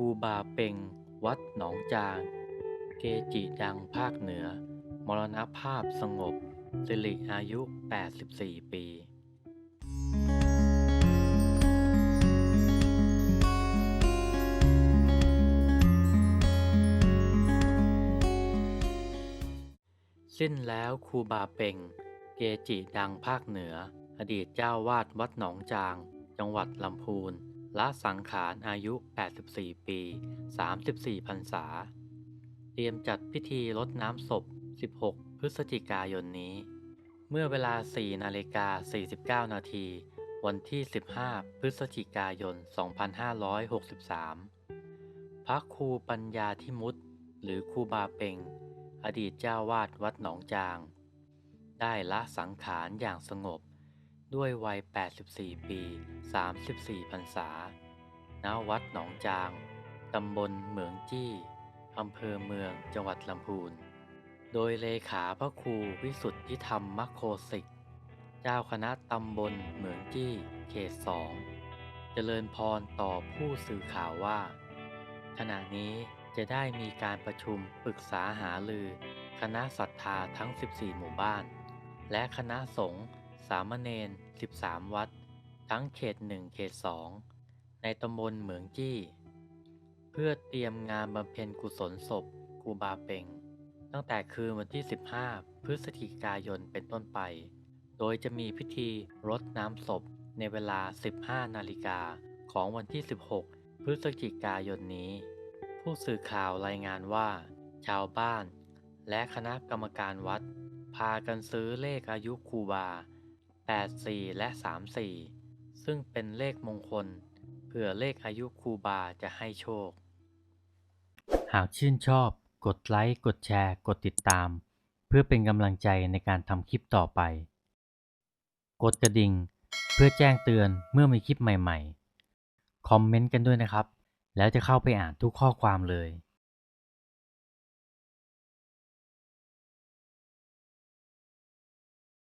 ครูบาเป่ง วัดหนองจาง เกจิดังภาคเหนือ มรณภาพสงบ สิริอายุ 84 ปีสิ้นแล้วครูบาเป่ง เกจิดังภาคเหนือ อดีตเจ้าวาดวัดหนองจาง จังหวัดลำพูน ละสังขารอายุ 84 ปี 34พรรษา เตรียมจัดพิธีรดน้ำศพ 16 พฤศจิกายนนี้ เมื่อเวลา 4 นาฬิกา 49 นาที วันที่ 15 พฤศจิกายน 2563 พระครูปัญญาธิมุตหรือครูบาเปงอดีตเจ้าวาดวัดหนองจาง ได้ละสังขารอย่างสงบ ด้วยวัย 84 ปี 34 พรรษา ณ วัดหนองจาง ตำบลเหมืองจี้ อำเภอเมือง จังหวัดลำพูน โดยเลขาพระครูวิสุทธิธรรมมโคสิก เจ้าคณะตำบลเหมืองจี้ เขตสอง เจริญพรต่อผู้สื่อข่าวว่า ขณะนี้จะได้มีการประชุมปรึกษาหารือ คณะศรัทธาทั้ง 14 หมู่บ้าน และคณะสงฆ์ สามเณร13 วัด ทั้งเขต1เขต2ในตำบลเหมืองจี้ เพื่อเตรียมงานบำเพ็ญกุศลศพครูบาเป่ง ตั้งแต่คืนวันที่ 15 พฤศจิกายนเป็นต้นไป โดยจะมีพิธีรดน้ำศพในเวลา 15 นาฬิกาของวันที่ 16 พฤศจิกายนนี้ ผู้สื่อข่าวรายงานว่า ชาวบ้าน และคณะกรรมการวัด พากันซื้อเลขอายุครูบา 84 และ 34 ซึ่งเป็นเลขมงคล เผื่อเลขอายุครูบาจะให้โชค หากชื่นชอบ กดไลค์ กดแชร์ กดติดตาม เพื่อเป็นกำลังใจในการทำคลิปต่อไป กดกระดิ่ง เพื่อแจ้งเตือนเมื่อมีคลิปใหม่ๆ คอมเมนต์กันด้วยนะครับ แล้วจะเข้าไปอ่านทุกข้อความเลย